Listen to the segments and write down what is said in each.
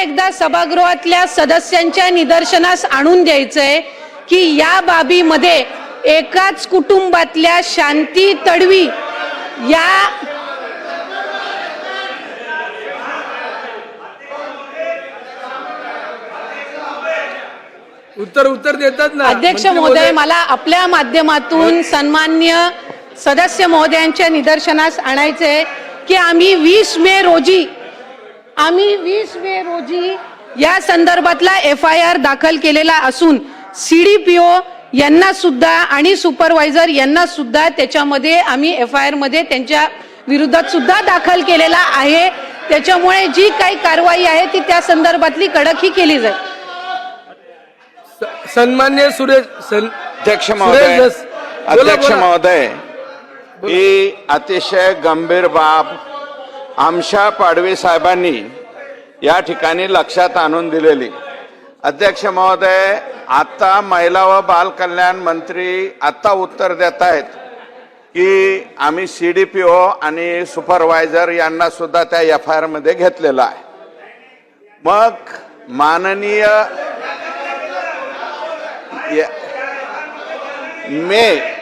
एकदा सभागृहातल्या सदस्यांच्या निदर्शनास आणून द्यायचंय की या बाबीमध्ये एकाच कुटुंबातल्या शांती तडवी या उत्तर उत्तर देतात ना. अध्यक्ष महोदय मला आपल्या माध्यमातून सन्मान्य सदस्य महोदयांच्या निदर्शनास आणायचे की आम्ही वीस मे रोजी आम्ही वीस मे रोजी या संदर्भातला एफ आय आर दाखल केलेला असून सीडीपीओ यांना सुद्धा आणि सुपरवायझर यांना सुद्धा त्याच्यामध्ये आम्ही एफ आय आरमध्ये त्यांच्या विरोधात सुद्धा दाखल केलेला आहे. त्याच्यामुळे जी काही कारवाई आहे ती त्या संदर्भातली कडक ही केली जाईल. स- सन्मान्य सुरेश अध्यक्ष महोदय अध्यक्ष. महोदय ही अतिशय गंभीर बाब आमशा पाडवे साहेबांनी या ठिकाणी लक्षात आणून दिलेली. अध्यक्ष महोदय आता महिला व बाल कल्याण मंत्री आता उत्तर देत आहेत की आम्ही सी डी पी ओ आणि सुपरवायझर यांना सुद्धा त्या एफ आय आरमध्ये घेतलेलं आहे. मग माननीय या- मे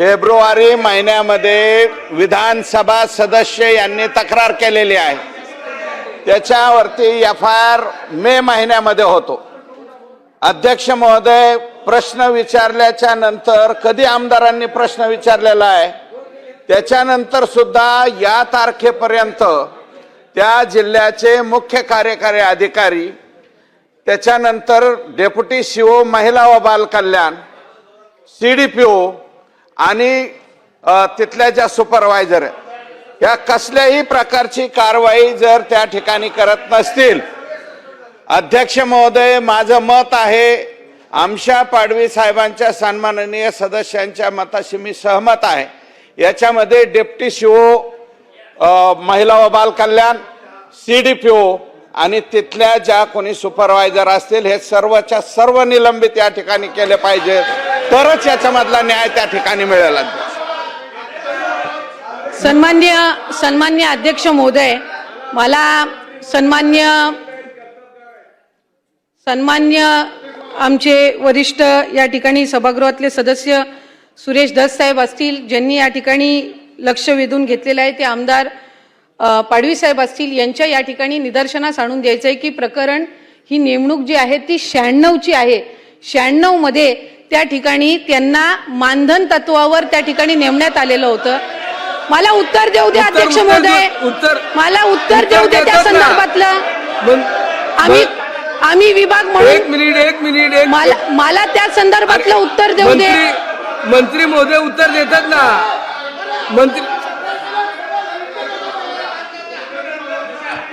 फेब्रुवारी महिन्यामध्ये विधानसभा सदस्य यांनी तक्रार केलेली आहे. त्याच्यावरती एफ आय आर मे महिन्यामध्ये होतो. अध्यक्ष महोदय प्रश्न विचारल्याच्या नंतर कधी आमदारांनी प्रश्न विचारलेला आहे त्याच्यानंतर सुद्धा या तारखेपर्यंत त्या जिल्ह्याचे मुख्य कार्यकारी अधिकारी त्याच्यानंतर डेप्युटी सी ओ महिला व बालकल्याण सी डी पी ओ आणि तिथल्या ज्या सुपरवायझर या कसल्याही प्रकारची कारवाई जर त्या ठिकाणी करत नसतील. अध्यक्ष महोदय माझं मत आहे आमच्या पाडवी साहेबांच्या सन्माननीय सदस्यांच्या मताशी मी सहमत आहे. याच्यामध्ये डेप्टी सीओ ओ महिला व बालकल्याण सी डी पी ओ आणि तिथल्या ज्या कोणी सुपरवायझर असतील हे सर्वच्या सर्व निलंबित या ठिकाणी केले पाहिजे. तरच याच्यामधला न्याय त्या ठिकाणी मिळेल. सन्मान्य सन्मान्य अध्यक्ष महोदय मला सन्मान्य सन्मान्य आमचे वरिष्ठ या ठिकाणी सभागृहातले सदस्य सुरेश दस साहेब असतील ज्यांनी या ठिकाणी लक्ष वेधून घेतलेलं आहे ते आमदार पाडवी साहेब असतील यांच्या या ठिकाणी निदर्शनास आणून द्यायचं आहे की प्रकरण ही नेमणूक जी आहे ती शहाण्णवची आहे. शहाण्णवमध्ये त्या ठिकाणी त्यांना मानधन तत्वावर त्या ठिकाणी नेमण्यात आलेलं होतं. मला उत्तर देऊ द्या अध्यक्ष महोदय. मला उत्तर देऊ द्या त्या. संदर्भातलं. आम्ही आम्ही विभाग एक म्हणून मिनिट एक मिनिट एक मला मला त्या संदर्भातलं उत्तर देऊ दे. मंत्री मंत्री महोदय उत्तर देतात ना. मंत्री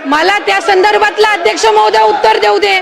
मला त्या संदर्भातला अध्यक्ष महोदय उत्तर देऊ दे.